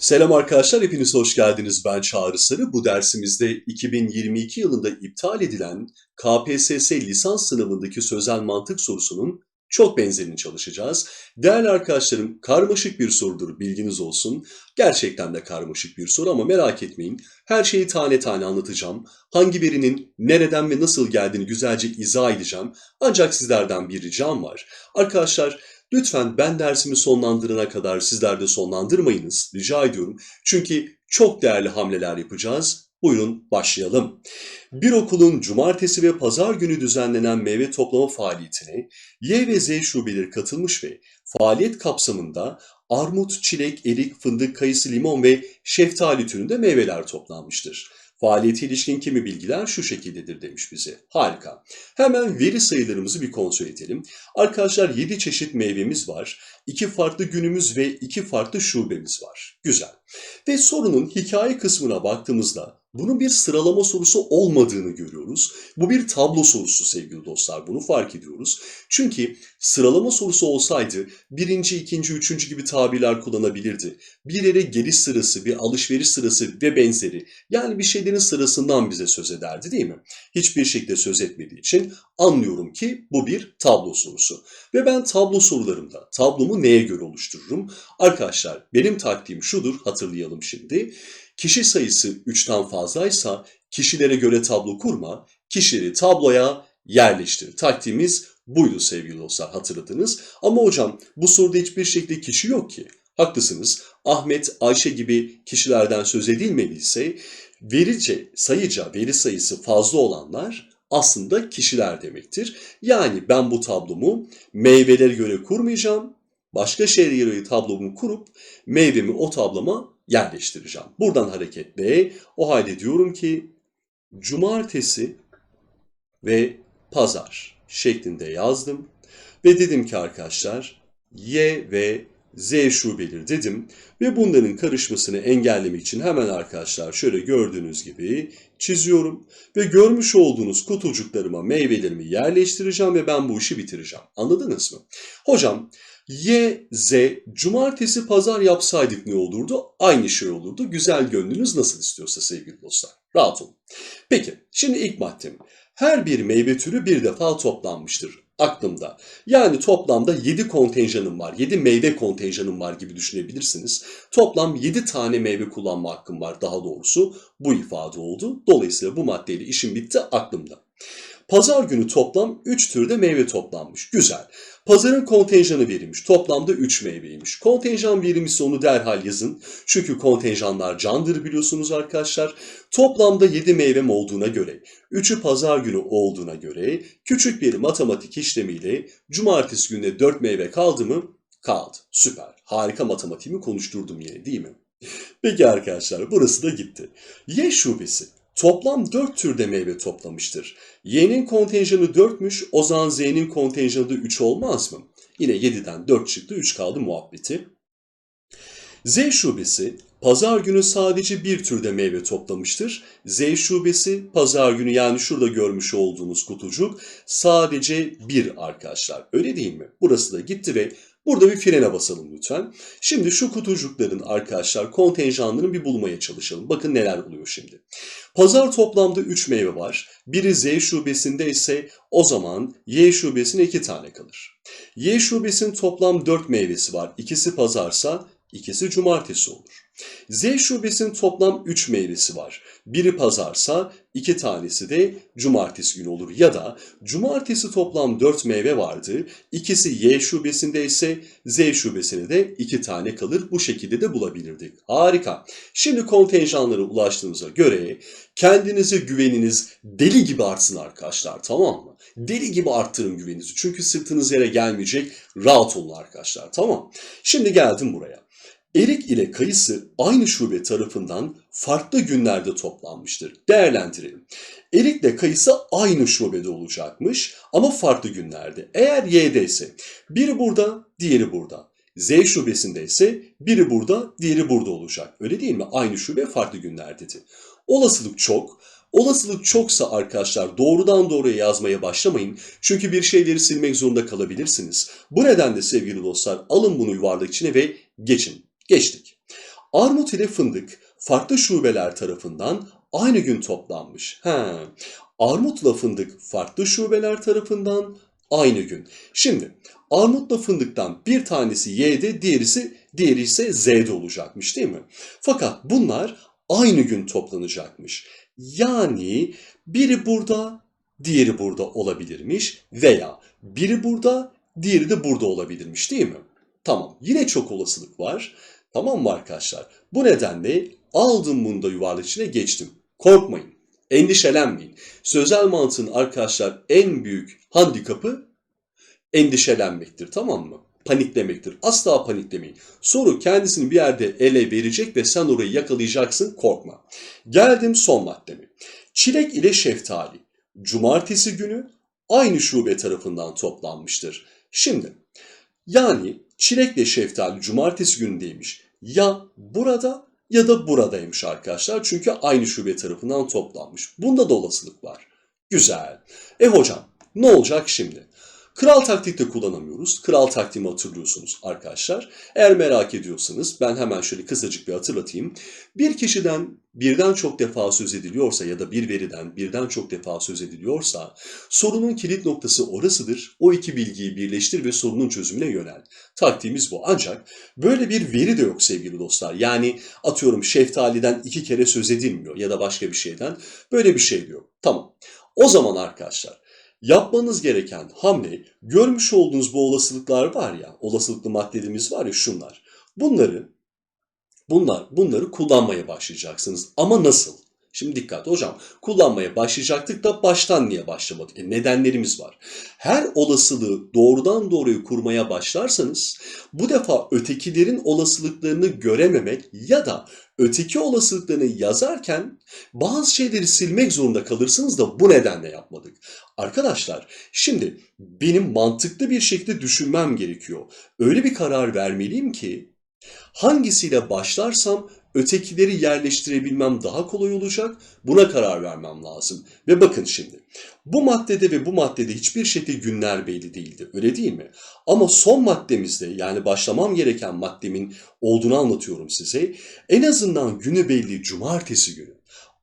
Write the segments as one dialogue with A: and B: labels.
A: Selam arkadaşlar, hepiniz hoş geldiniz. Ben Çağrı Sarı. Bu dersimizde 2022 yılında iptal edilen KPSS lisans sınavındaki sözel mantık sorusunun çok benzerini çalışacağız. Değerli arkadaşlarım, karmaşık bir sorudur, bilginiz olsun. Gerçekten de karmaşık bir soru ama merak etmeyin. Her şeyi tane tane anlatacağım. Hangi birinin nereden ve nasıl geldiğini güzelce izah edeceğim. Ancak sizlerden bir ricam var. Arkadaşlar, Lütfen ben dersimi sonlandırana kadar sizler de sonlandırmayınız. Rica ediyorum. Çünkü çok değerli hamleler yapacağız. Buyurun başlayalım. Bir okulun cumartesi ve pazar günü düzenlenen meyve toplama faaliyetine Y ve Z şubeleri katılmış ve faaliyet kapsamında armut, çilek, erik, fındık, kayısı, limon ve şeftali türünde meyveler toplanmıştır. Faaliyete ilişkin kimi bilgiler şu şekildedir demiş bize. Harika. Hemen veri sayılarımızı bir kontrol edelim. Arkadaşlar 7 çeşit meyvemiz var. 2 farklı günümüz ve 2 farklı şubemiz var. Güzel. Ve sorunun hikaye kısmına baktığımızda bunun bir sıralama sorusu olmadığını görüyoruz. Bu bir tablo sorusu sevgili dostlar. Bunu fark ediyoruz. Çünkü sıralama sorusu olsaydı birinci, ikinci, üçüncü gibi tabirler kullanabilirdi. Bir yere geliş sırası, bir alışveriş sırası ve benzeri. Yani bir şeylerin sırasından bize söz ederdi değil mi? Hiçbir şekilde söz etmediği için anlıyorum ki bu bir tablo sorusu. Ve ben tablo sorularımda tablomu neye göre oluştururum? Arkadaşlar benim taktiğim şudur hatırlayalım şimdi. Kişi sayısı 3'ten fazlaysa kişilere göre tablo kurma, kişileri tabloya yerleştir. Taktiğimiz buydu sevgili dostlar hatırladınız. Ama hocam bu soruda hiçbir şekilde kişi yok ki. Haklısınız. Ahmet, Ayşe gibi kişilerden söz edilmediyse verice, sayıca veri sayısı fazla olanlar aslında kişiler demektir. Yani ben bu tablomu meyvelere göre kurmayacağım. Başka şeylere göre tablomu kurup meyvemi o tabloma yerleştireceğim. Buradan hareketle o halde diyorum ki cumartesi ve pazar şeklinde yazdım. Ve dedim ki arkadaşlar Y ve Z şubeleri dedim. Ve bunların karışmasını engellemek için hemen arkadaşlar şöyle gördüğünüz gibi çiziyorum. Ve görmüş olduğunuz kutucuklarıma meyvelerimi yerleştireceğim ve ben bu işi bitireceğim. Anladınız mı? Hocam Y, Z, cumartesi, pazar yapsaydık ne olurdu? Aynı şey olurdu. Güzel gönlünüz nasıl istiyorsa sevgili dostlar. Rahat olun. Peki, şimdi ilk maddem. Her bir meyve türü bir defa toplanmıştır aklımda. Yani toplamda 7 kontenjanım var, 7 meyve kontenjanım var gibi düşünebilirsiniz. Toplam 7 tane meyve kullanma hakkım var daha doğrusu. Bu ifade oldu. Dolayısıyla bu maddeyle işim bitti aklımda. Pazar günü toplam 3 türde meyve toplanmış. Güzel. Pazarın kontenjanı verilmiş. Toplamda 3 meyveymiş. Kontenjan verilmişse onu derhal yazın. Çünkü kontenjanlar candır biliyorsunuz arkadaşlar. Toplamda 7 meyvem olduğuna göre, 3'ü pazar günü olduğuna göre küçük bir matematik işlemiyle cumartesi günde 4 meyve kaldı mı? Kaldı. Süper. Harika matematiğimi konuşturdum yine değil mi? Peki arkadaşlar burası da gitti. Y şubesi toplam 4 türde meyve toplamıştır. Y'nin kontenjanı 4'müş, o zaman Z'nin kontenjanı da 3 olmaz mı? Yine 7'den 4 çıktı, 3 kaldı muhabbeti. Z şubesi pazar günü sadece bir türde meyve toplamıştır. Z şubesi pazar günü yani şurada görmüş olduğunuz kutucuk sadece bir arkadaşlar. Öyle değil mi? Burası da gitti ve Burada bir frene basalım lütfen. Şimdi şu kutucukların arkadaşlar kontenjanlarını bir bulmaya çalışalım. Bakın neler oluyor şimdi. Pazar toplamda 3 meyve var. Biri Z şubesinde ise o zaman Y şubesine 2 tane kalır. Y şubesinin toplam 4 meyvesi var. İkisi pazarsa ikisi cumartesi olur. Z şubesinin toplam 3 meyvesi var. Biri pazarsa iki tanesi de cumartesi günü olur. Ya da cumartesi toplam 4 meyve vardı. İkisi Y şubesinde ise Z şubesine de 2 tane kalır. Bu şekilde de bulabilirdik. Harika. Şimdi kontenjanlara ulaştığımıza göre kendinize güveniniz deli gibi artsın arkadaşlar tamam mı? Deli gibi arttırın güveninizi. Çünkü sırtınız yere gelmeyecek. Rahat olun arkadaşlar tamam. Şimdi geldim buraya. Erik ile kayısı aynı şube tarafından farklı günlerde toplanmıştır. Değerlendirelim. Erik ile kayısı aynı şubede olacakmış ama farklı günlerde. Eğer Y'de ise biri burada, diğeri burada. Z şubesinde ise biri burada, diğeri burada olacak. Öyle değil mi? Aynı şube farklı günlerdedir. Olasılık çok. Olasılık çoksa arkadaşlar doğrudan doğruya yazmaya başlamayın. Çünkü bir şeyleri silmek zorunda kalabilirsiniz. Bu nedenle sevgili dostlar alın bunu yuvarlak içine ve geçin. Geçtik. Armut ile fındık farklı şubeler tarafından aynı gün toplanmış. He. Armutla fındık farklı şubeler tarafından aynı gün. Şimdi armutla fındıktan bir tanesi Y'de, diğerisi diğeri ise Z'de olacakmış değil mi? Fakat bunlar aynı gün toplanacakmış. Yani biri burada, diğeri burada olabilirmiş veya biri burada, diğeri de burada olabilirmiş değil mi? Tamam. Yine çok olasılık var. Tamam mı arkadaşlar? Bu nedenle aldım bunu da yuvarlak içine geçtim. Korkmayın. Endişelenmeyin. Sözel mantığın arkadaşlar en büyük handikapı endişelenmektir. Tamam mı? Paniklemektir. Asla paniklemeyin. Soru kendisini bir yerde ele verecek ve sen orayı yakalayacaksın. Korkma. Geldim son maddeme. Çilek ile şeftali. Cumartesi günü aynı şube tarafından toplanmıştır. Şimdi yani çilekle şeftali cumartesi günündeymiş. Ya burada ya da buradaymış arkadaşlar. Çünkü aynı şube tarafından toplanmış. Bunda da olasılık var. Güzel. E hocam ne olacak şimdi? Kral taktikte kullanamıyoruz. Kral taktiğimi hatırlıyorsunuz arkadaşlar. Eğer merak ediyorsanız ben hemen şöyle kısacık bir hatırlatayım. Bir kişiden birden çok defa söz ediliyorsa ya da bir veriden birden çok defa söz ediliyorsa sorunun kilit noktası orasıdır. O iki bilgiyi birleştir ve sorunun çözümüne yönel. Taktiğimiz bu. Ancak böyle bir veri de yok sevgili dostlar. Yani atıyorum şeftaliden iki kere söz edilmiyor ya da başka bir şeyden. Böyle bir şey diyor. Tamam. O zaman arkadaşlar Yapmanız gereken hamle görmüş olduğunuz bu olasılıklar var ya, olasılıklı maddelerimiz var ya şunlar. Bunları bunlar bunları kullanmaya başlayacaksınız. Ama nasıl? Şimdi dikkat hocam. Kullanmaya başlayacaktık da baştan niye başlamadık? E nedenlerimiz var. Her olasılığı doğrudan doğruya kurmaya başlarsanız bu defa ötekilerin olasılıklarını görememek ya da öteki olasılıklarını yazarken bazı şeyleri silmek zorunda kalırsınız da bu nedenle yapmadık. Arkadaşlar şimdi benim mantıklı bir şekilde düşünmem gerekiyor. Öyle bir karar vermeliyim ki hangisiyle başlarsam ötekileri yerleştirebilmem daha kolay olacak. Buna karar vermem lazım. Ve bakın şimdi bu maddede ve bu maddede hiçbir şekilde günler belli değildi. Öyle değil mi? Ama son maddemizde yani başlamam gereken maddemin olduğunu anlatıyorum size. En azından günü belli cumartesi günü.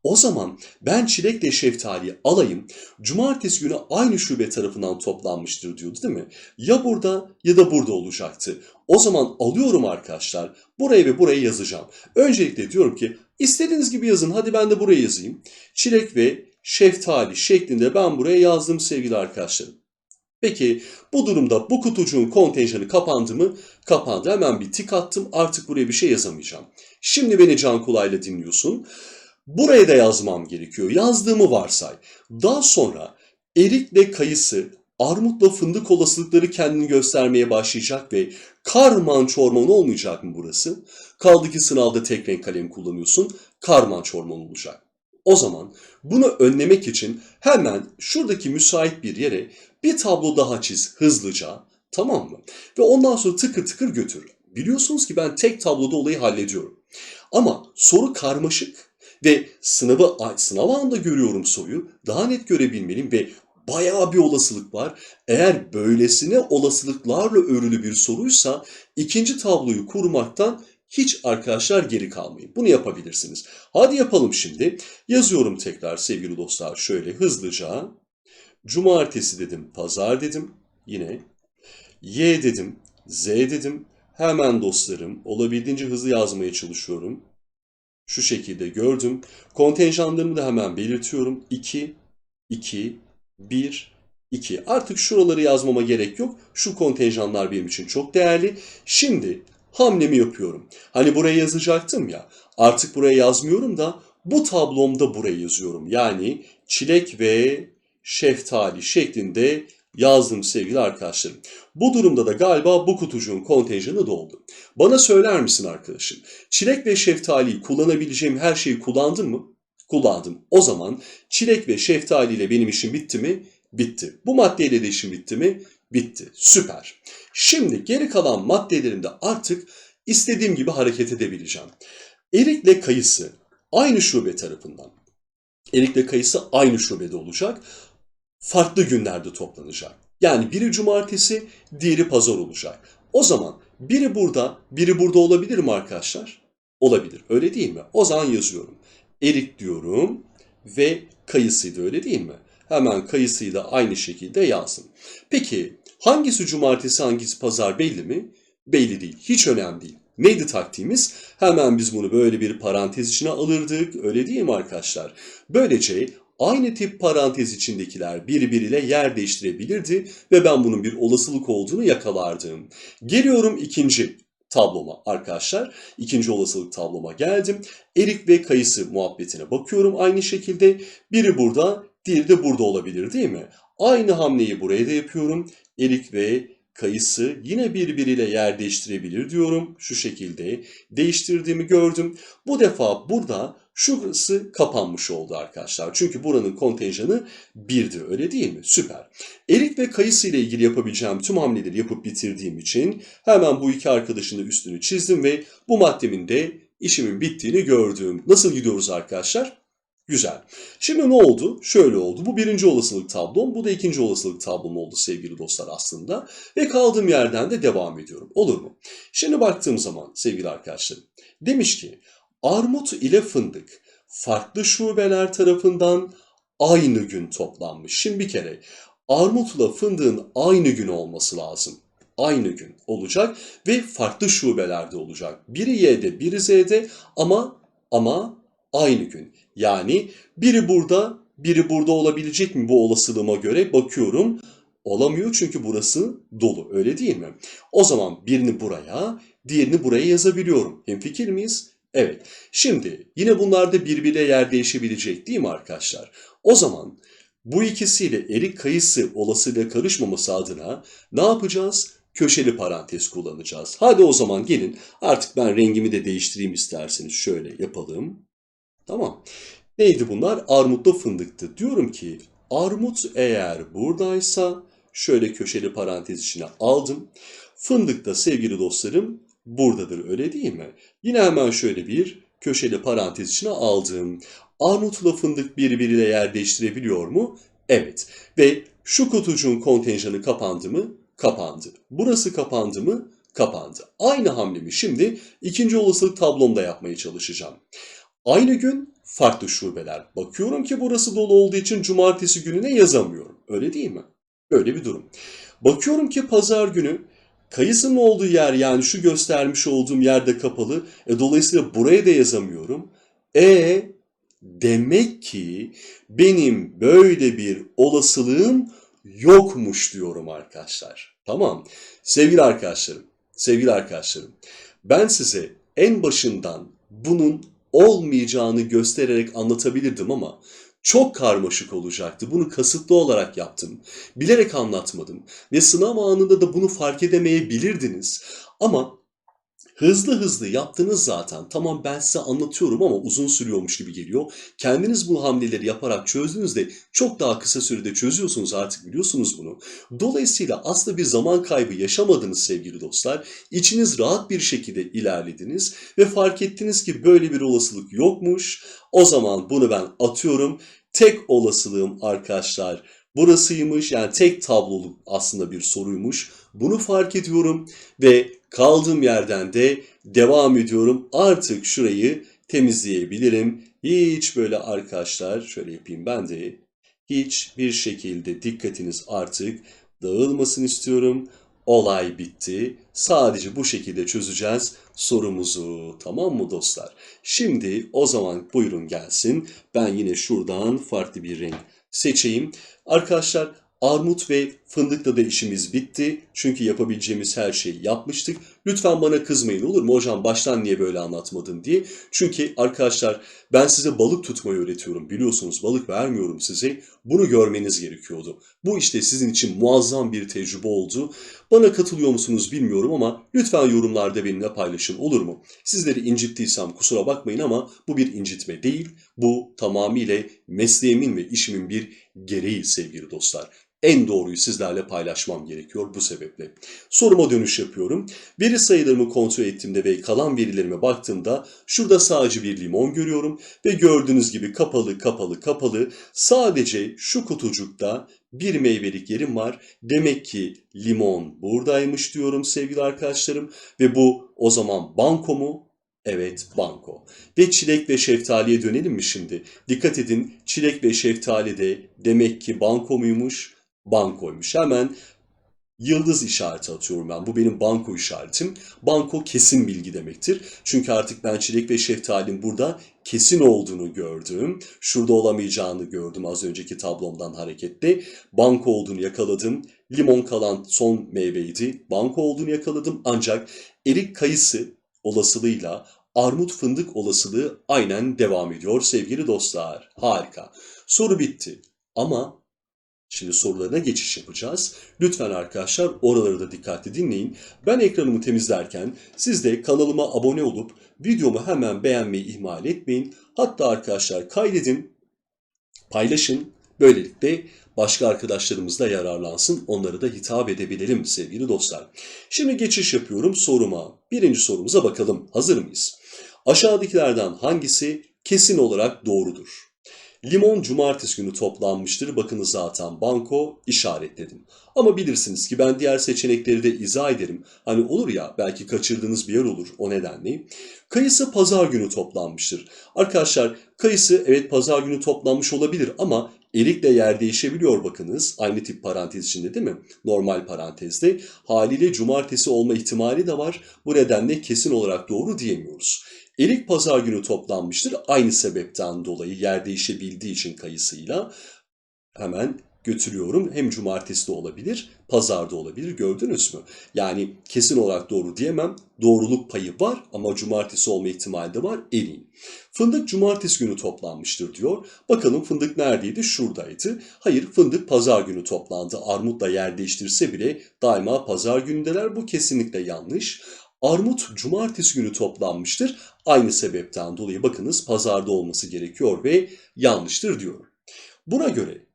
A: O zaman ben çilekle şeftaliyi alayım. Cumartesi günü aynı şube tarafından toplanmıştır diyordu değil mi? Ya burada ya da burada olacaktı. O zaman alıyorum arkadaşlar. Buraya ve buraya yazacağım. Öncelikle diyorum ki istediğiniz gibi yazın. Hadi ben de buraya yazayım. Çilek ve şeftali şeklinde ben buraya yazdım sevgili arkadaşlarım. Peki bu durumda bu kutucuğun kontenjanı kapandı mı? Kapandı. Hemen bir tik attım. Artık buraya bir şey yazamayacağım. Şimdi beni can kulağıyla dinliyorsun. Buraya da yazmam gerekiyor. Yazdığımı varsay. Daha sonra erikle kayısı, armutla fındık olasılıkları kendini göstermeye başlayacak ve karman çorman olmayacak mı burası? Kaldı ki sınavda tek renk kalem kullanıyorsun, karman çorman olacak. O zaman bunu önlemek için hemen şuradaki müsait bir yere bir tablo daha çiz hızlıca, tamam mı? Ve ondan sonra tıkır tıkır götür. Biliyorsunuz ki ben tek tabloda olayı hallediyorum. Ama soru karmaşık ve sınavı sınav anında görüyorum soruyu. Daha net görebilmeliyim ve bayağı bir olasılık var. Eğer böylesine olasılıklarla örülü bir soruysa ikinci tabloyu kurmaktan hiç arkadaşlar geri kalmayın. Bunu yapabilirsiniz. Hadi yapalım şimdi. Yazıyorum tekrar sevgili dostlar şöyle hızlıca. Cumartesi dedim, pazar dedim. Yine Y dedim, Z dedim. Hemen dostlarım olabildiğince hızlı yazmaya çalışıyorum. Şu şekilde gördüm. Kontenjanlarımı da hemen belirtiyorum. 2, 2, 1, 2. Artık şuraları yazmama gerek yok. Şu kontenjanlar benim için çok değerli. Şimdi hamlemi yapıyorum. Hani buraya yazacaktım ya. Artık buraya yazmıyorum da bu tablomda buraya yazıyorum. Yani çilek ve şeftali şeklinde yazdım sevgili arkadaşlarım. Bu durumda da galiba bu kutucuğun kontenjanı doldu. Bana söyler misin arkadaşım? Çilek ve şeftaliyi kullanabileceğim her şeyi kullandım mı? Kullandım. O zaman çilek ve şeftali ile benim işim bitti mi? Bitti. Bu maddeyle de işim bitti mi? Bitti. Süper. Şimdi geri kalan maddelerimde artık istediğim gibi hareket edebileceğim. Erikle kayısı aynı şube tarafından. Erikle kayısı aynı şubede olacak. Farklı günlerde toplanacak. Yani biri cumartesi, diğeri pazar olacak. O zaman biri burada, biri burada olabilir mi arkadaşlar? Olabilir. Öyle değil mi? O zaman yazıyorum. Erik diyorum ve kayısıydı öyle değil mi? Hemen kayısıyı da aynı şekilde yazdım. Peki hangisi cumartesi hangisi pazar belli mi? Belli değil. Hiç önemli değil. Neydi taktiğimiz? Hemen biz bunu böyle bir parantez içine alırdık. Öyle değil mi arkadaşlar? Böylece aynı tip parantez içindekiler birbiriyle yer değiştirebilirdi ve ben bunun bir olasılık olduğunu yakalardım. Geliyorum ikinci tabloma arkadaşlar. İkinci olasılık tabloma geldim. Erik ve kayısı muhabbetine bakıyorum aynı şekilde. Biri burada, diğeri de burada olabilir değil mi? Aynı hamleyi buraya da yapıyorum. Erik ve kayısı yine birbiriyle yer değiştirebilir diyorum. Şu şekilde değiştirdiğimi gördüm. Bu defa burada şurası kapanmış oldu arkadaşlar. Çünkü buranın kontenjanı 1'di öyle değil mi? Süper. Erik ve kayısı ile ilgili yapabileceğim tüm hamleleri yapıp bitirdiğim için hemen bu iki arkadaşın da üstünü çizdim ve bu maddemin de işimin bittiğini gördüm. Nasıl gidiyoruz arkadaşlar? Güzel. Şimdi ne oldu? Şöyle oldu. Bu birinci olasılık tablom, bu da ikinci olasılık tablom oldu sevgili dostlar aslında. Ve kaldığım yerden de devam ediyorum. Olur mu? Şimdi baktığım zaman sevgili arkadaşlarım. Demiş ki armut ile fındık farklı şubeler tarafından aynı gün toplanmış. Şimdi bir kere armutla fındığın aynı gün olması lazım. Aynı gün olacak ve farklı şubelerde olacak. Biri Y'de, biri Z'de ama ama aynı gün. Yani biri burada, biri burada olabilecek mi bu olasılığıma göre bakıyorum. Olamıyor çünkü burası dolu öyle değil mi? O zaman birini buraya, diğerini buraya yazabiliyorum. Hemfikir miyiz? Evet. Şimdi yine bunlar da birbiriyle yer değişebilecek değil mi arkadaşlar? O zaman bu ikisiyle erik kayısı olasılığa karışmaması adına ne yapacağız? Köşeli parantez kullanacağız. Hadi o zaman gelin artık ben rengimi de değiştireyim isterseniz. Şöyle yapalım. Tamam. Neydi bunlar? Armutla fındıktı. Diyorum ki armut eğer buradaysa şöyle köşeli parantez içine aldım. Fındık da sevgili dostlarım buradadır öyle değil mi? Yine hemen şöyle bir köşeli parantez içine aldım. Armutla fındık birbiriyle yer değiştirebiliyor mu? Evet. Ve şu kutucuğun kontenjanı kapandı mı? Kapandı. Burası kapandı mı? Kapandı. Aynı hamlemi şimdi ikinci olasılık tablomda yapmaya çalışacağım. Aynı gün farklı şubeler. Bakıyorum ki burası dolu olduğu için cumartesi gününe yazamıyorum. Öyle değil mi? Böyle bir durum. Bakıyorum ki pazar günü kayısının olduğu yer yani şu göstermiş olduğum yerde kapalı. E, dolayısıyla buraya da yazamıyorum. E demek ki benim böyle bir olasılığım yokmuş diyorum arkadaşlar. Tamam. Sevgili arkadaşlarım, sevgili arkadaşlarım. Ben size en başından bunun olmayacağını göstererek anlatabilirdim ama çok karmaşık olacaktı. Bunu kasıtlı olarak yaptım. Bilerek anlatmadım ve sınav anında da bunu fark edemeyebilirdiniz. Ama hızlı hızlı yaptınız zaten. Tamam ben size anlatıyorum ama uzun sürüyormuş gibi geliyor. Kendiniz bu hamleleri yaparak çözdüğünüzde çok daha kısa sürede çözüyorsunuz artık biliyorsunuz bunu. Dolayısıyla aslında bir zaman kaybı yaşamadınız sevgili dostlar. İçiniz rahat bir şekilde ilerlediniz ve fark ettiniz ki böyle bir olasılık yokmuş. O zaman bunu ben atıyorum. Tek olasılığım arkadaşlar burasıymış. Yani tek tabloluk aslında bir soruymuş. Bunu fark ediyorum ve kaldığım yerden de devam ediyorum. Artık şurayı temizleyebilirim. Hiç böyle arkadaşlar şöyle yapayım ben de hiçbir şekilde dikkatiniz artık dağılmasın istiyorum. Olay bitti. Sadece bu şekilde çözeceğiz sorumuzu. Tamam mı dostlar? Şimdi o zaman buyurun gelsin. Ben yine şuradan farklı bir renk seçeyim. Arkadaşlar armut ve fındıkla da işimiz bitti. Çünkü yapabileceğimiz her şeyi yapmıştık. Lütfen bana kızmayın olur mu hocam baştan niye böyle anlatmadın diye. Çünkü arkadaşlar ben size balık tutmayı öğretiyorum. Biliyorsunuz balık vermiyorum size. Bunu görmeniz gerekiyordu. Bu işte sizin için muazzam bir tecrübe oldu. Bana katılıyor musunuz bilmiyorum ama lütfen yorumlarda benimle paylaşın olur mu? Sizleri incittiysem kusura bakmayın ama bu bir incitme değil. Bu tamamıyla mesleğimin ve işimin bir gereği sevgili dostlar en doğruyu sizlerle paylaşmam gerekiyor bu sebeple. Soruma dönüş yapıyorum. Veri sayılarımı kontrol ettiğimde ve kalan verilerime baktığımda şurada sadece bir limon görüyorum ve gördüğünüz gibi kapalı kapalı kapalı sadece şu kutucukta bir meyvelik yerim var. Demek ki limon buradaymış diyorum sevgili arkadaşlarım ve bu o zaman banko mu? Evet, banko. Ve çilek ve şeftaliye dönelim mi şimdi? Dikkat edin, çilek ve şeftali de demek ki banko muymuş? Bankoymuş. Hemen yıldız işareti atıyorum ben. Bu benim banko işaretim. Banko kesin bilgi demektir. Çünkü artık ben çilek ve şeftalinin burada kesin olduğunu gördüm. Şurada olamayacağını gördüm az önceki tablomdan hareketle. Banko olduğunu yakaladım. Limon kalan son meyveydi. Banko olduğunu yakaladım. Ancak erik kayısı olasılığıyla armut fındık olasılığı aynen devam ediyor sevgili dostlar. Harika. Soru bitti. Ama Şimdi sorularına geçiş yapacağız. Lütfen arkadaşlar oraları da dikkatli dinleyin. Ben ekranımı temizlerken siz de kanalıma abone olup videomu hemen beğenmeyi ihmal etmeyin. Hatta arkadaşlar kaydedin, paylaşın. Böylelikle başka arkadaşlarımız da yararlansın. Onlara da hitap edebilelim sevgili dostlar. Şimdi geçiş yapıyorum soruma. Birinci sorumuza bakalım. Hazır mıyız? Aşağıdakilerden hangisi kesin olarak doğrudur? Limon cumartesi günü toplanmıştır. Bakınız zaten banko işaretledim. Ama bilirsiniz ki ben diğer seçenekleri de izah ederim. Hani olur ya belki kaçırdığınız bir yer olur o nedenle. Kayısı pazar günü toplanmıştır. Arkadaşlar kayısı evet pazar günü toplanmış olabilir ama erikle yer değişebiliyor bakınız. Aynı tip parantez içinde değil mi? Normal parantezde. Haliyle cumartesi olma ihtimali de var. Bu nedenle kesin olarak doğru diyemiyoruz. Erik pazar günü toplanmıştır. Aynı sebepten dolayı yer değişebildiği için kayısıyla hemen götürüyorum. Hem cumartesi de olabilir, pazar da olabilir. Gördünüz mü? Yani kesin olarak doğru diyemem. Doğruluk payı var ama cumartesi olma ihtimali de var. Eriğin. Fındık cumartesi günü toplanmıştır diyor. Bakalım fındık neredeydi? Şuradaydı. Hayır fındık pazar günü toplandı. Armutla yer değiştirse bile daima pazar günündeler. Bu kesinlikle yanlış. Armut cumartesi günü toplanmıştır. Aynı sebepten dolayı bakınız pazarda olması gerekiyor ve yanlıştır diyor. Buna göre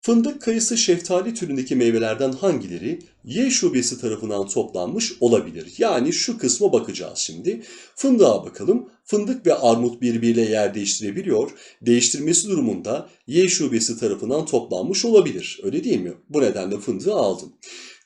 A: fındık, kayısı, şeftali türündeki meyvelerden hangileri Y şubesi tarafından toplanmış olabilir? Yani şu kısma bakacağız şimdi. Fındığa bakalım. Fındık ve armut birbiriyle yer değiştirebiliyor. Değiştirmesi durumunda Y şubesi tarafından toplanmış olabilir. Öyle değil mi? Bu nedenle fındığı aldım.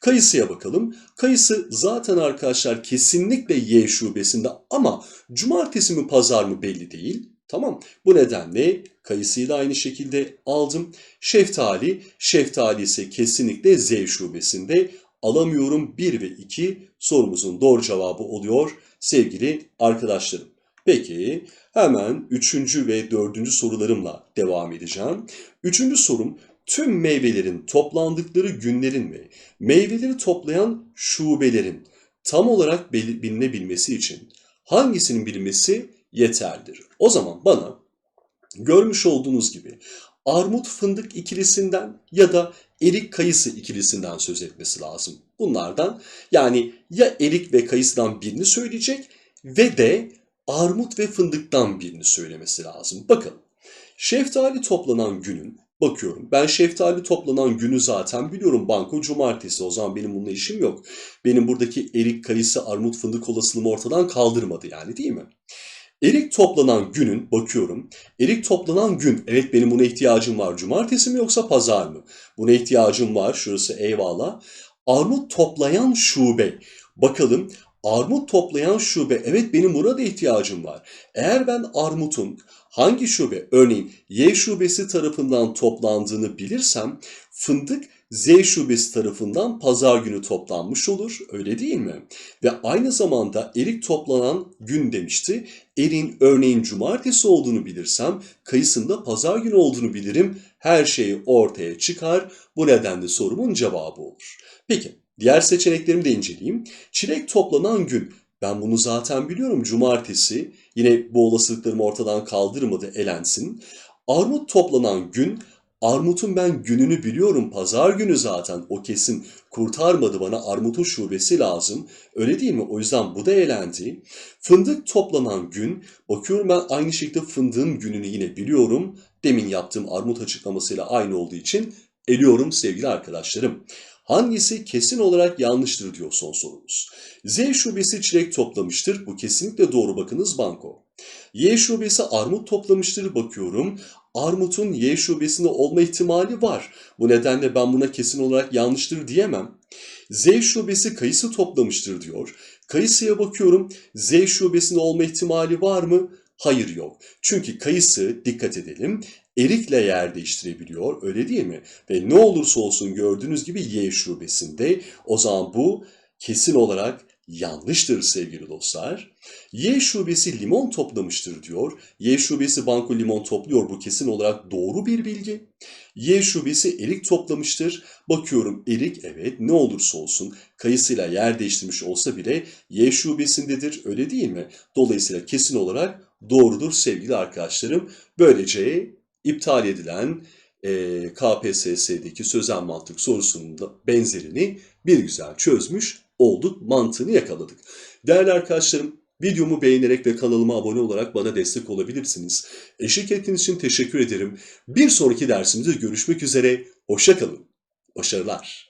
A: Kayısıya bakalım. Kayısı zaten arkadaşlar kesinlikle Y şubesinde ama cumartesi mi pazar mı belli değil. Tamam. Bu nedenle kayısıyı da aynı şekilde aldım. Şeftali, şeftali ise kesinlikle Z şubesinde. Alamıyorum 1 ve 2 sorumuzun doğru cevabı oluyor sevgili arkadaşlarım. Peki hemen üçüncü ve dördüncü sorularımla devam edeceğim. Üçüncü sorum tüm meyvelerin toplandıkları günlerin ve meyveleri toplayan şubelerin tam olarak bilinebilmesi için hangisinin bilinmesi yeterlidir? O zaman bana görmüş olduğunuz gibi armut fındık ikilisinden ya da erik kayısı ikilisinden söz etmesi lazım. Bunlardan yani ya erik ve kayısıdan birini söyleyecek ve de armut ve fındıktan birini söylemesi lazım. Bakın şeftali toplanan günün Bakıyorum. Ben şeftali toplanan günü zaten biliyorum. Banko cumartesi. O zaman benim bununla işim yok. Benim buradaki erik, kayısı, armut, fındık olasılığımı ortadan kaldırmadı yani değil mi? Erik toplanan günün bakıyorum. Erik toplanan gün. Evet benim buna ihtiyacım var. Cumartesi mi yoksa pazar mı? Buna ihtiyacım var. Şurası eyvallah. Armut toplayan şube. Bakalım armut toplayan şube. Evet benim buna da ihtiyacım var. Eğer ben armutun hangi şube örneğin Y şubesi tarafından toplandığını bilirsem fındık Z şubesi tarafından pazar günü toplanmış olur. Öyle değil mi? Ve aynı zamanda erik toplanan gün demişti. Erin örneğin cumartesi olduğunu bilirsem kayısının da pazar günü olduğunu bilirim. Her şey ortaya çıkar. Bu nedenle sorumun cevabı olur. Peki diğer seçeneklerimi de inceleyeyim. Çilek toplanan gün. Ben bunu zaten biliyorum cumartesi. Yine bu olasılıklarımı ortadan kaldırmadı elensin. Armut toplanan gün Armut'un ben gününü biliyorum. Pazar günü zaten o kesin kurtarmadı bana. Armut'un şubesi lazım. Öyle değil mi? O yüzden bu da elendi. Fındık toplanan gün. Bakıyorum ben aynı şekilde fındığın gününü yine biliyorum. Demin yaptığım armut açıklamasıyla aynı olduğu için eliyorum sevgili arkadaşlarım. Hangisi kesin olarak yanlıştır diyor son sorumuz. Z şubesi çilek toplamıştır. Bu kesinlikle doğru bakınız banko. Y şubesi armut toplamıştır bakıyorum. armutun Y şubesinde olma ihtimali var. Bu nedenle ben buna kesin olarak yanlıştır diyemem. Z şubesi kayısı toplamıştır diyor. Kayısıya bakıyorum. Z şubesinde olma ihtimali var mı? Hayır yok. Çünkü kayısı dikkat edelim erikle yer değiştirebiliyor öyle değil mi? Ve ne olursa olsun gördüğünüz gibi Y şubesinde o zaman bu kesin olarak yanlıştır sevgili dostlar. Y şubesi limon toplamıştır diyor. Y şubesi banko limon topluyor. Bu kesin olarak doğru bir bilgi. Y şubesi erik toplamıştır. Bakıyorum erik evet ne olursa olsun kayısıyla yer değiştirmiş olsa bile Y şubesindedir öyle değil mi? Dolayısıyla kesin olarak doğrudur sevgili arkadaşlarım. Böylece iptal edilen e, KPSS'deki sözel mantık sorusunun da benzerini bir güzel çözmüş olduk, mantığını yakaladık. Değerli arkadaşlarım, videomu beğenerek ve kanalıma abone olarak bana destek olabilirsiniz. Eşlik ettiğiniz için teşekkür ederim. Bir sonraki dersimizde görüşmek üzere, hoşça kalın. Başarılar.